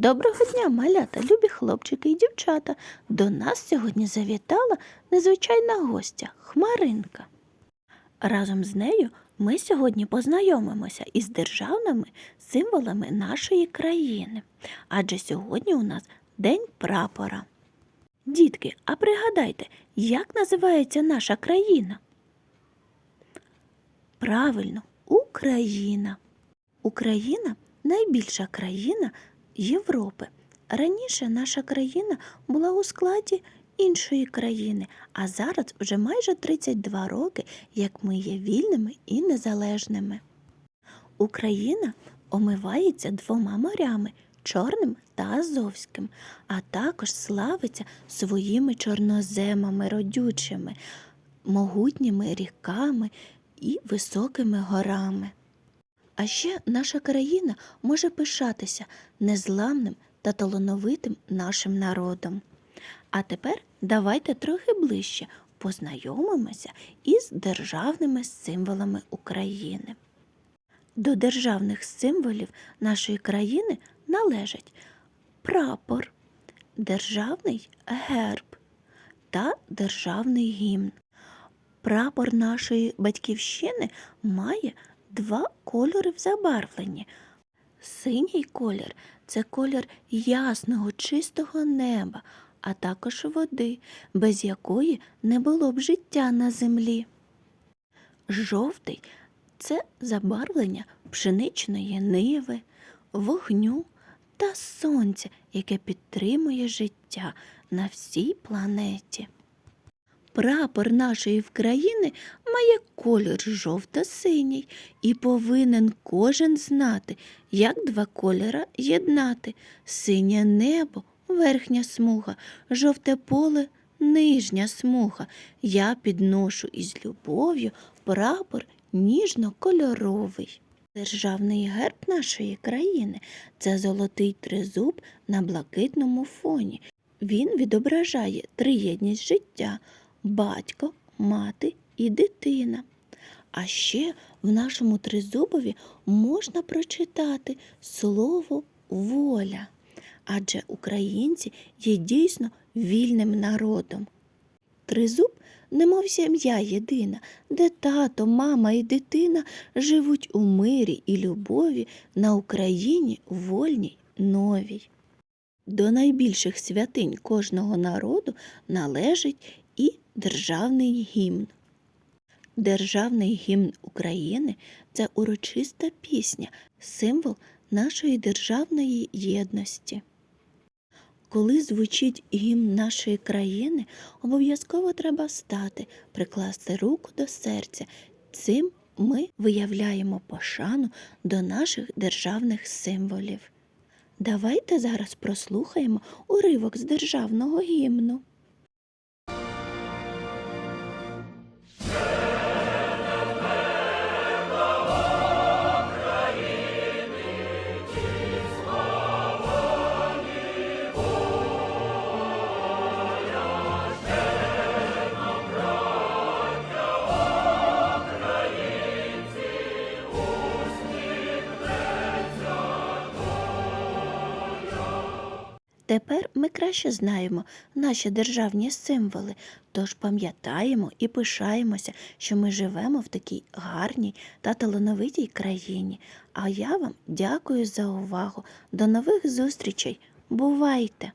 Доброго дня, малята, любі хлопчики і дівчата. До нас сьогодні завітала незвичайна гостя Хмаринка. Разом з нею ми сьогодні познайомимося із державними символами нашої країни. Адже сьогодні у нас День прапора. Дітки, а пригадайте, як називається наша країна? Правильно, Україна. Україна найбільша країна Європи. Раніше наша країна була у складі іншої країни, а зараз вже майже 32 роки, як ми є вільними і незалежними. Україна омивається двома морями Чорним та Азовським, а також славиться своїми чорноземами родючими, могутніми ріками і високими горами. А ще наша країна може пишатися незламним та талановитим нашим народом. А тепер давайте трохи ближче познайомимося із державними символами України. До державних символів нашої країни належать прапор, державний герб та державний гімн. Прапор нашої батьківщини має два кольори в забарвленні. Синій колір це колір ясного, чистого неба, а також води, без якої не було б життя на землі. Жовтий це забарвлення пшеничної ниви, вогню та сонця, яке підтримує життя на всій планеті. Прапор нашої країни має колір жовто-синій і повинен кожен знати, як два кольора єднати. Синє небо верхня смуга, жовте поле нижня смуга. Я підношу із любов'ю прапор ніжно-кольоровий. Державний герб нашої країни це золотий тризуб на блакитному фоні. Він відображає триєдність життя батько, мати і дитина. А ще в нашому тризубові можна прочитати слово воля, адже українці є дійсно вільним народом. Тризуб, немов сім'я єдина, де тато, мама і дитина живуть у мирі і любові на Україні вольній новій. До найбільших святинь кожного народу належить і державний гімн. Державний гімн України це урочиста пісня, символ нашої державної єдності. Коли звучить гімн нашої країни, обов'язково треба встати, прикласти руку до серця. Цим ми виявляємо пошану до наших державних символів. Давайте зараз прослухаємо уривок з державного гімну. Тепер ми краще знаємо наші державні символи, тож пам'ятаємо і пишаємося, що ми живемо в такій гарній та талановитій країні. А я вам дякую за увагу. До нових зустрічей. Бувайте!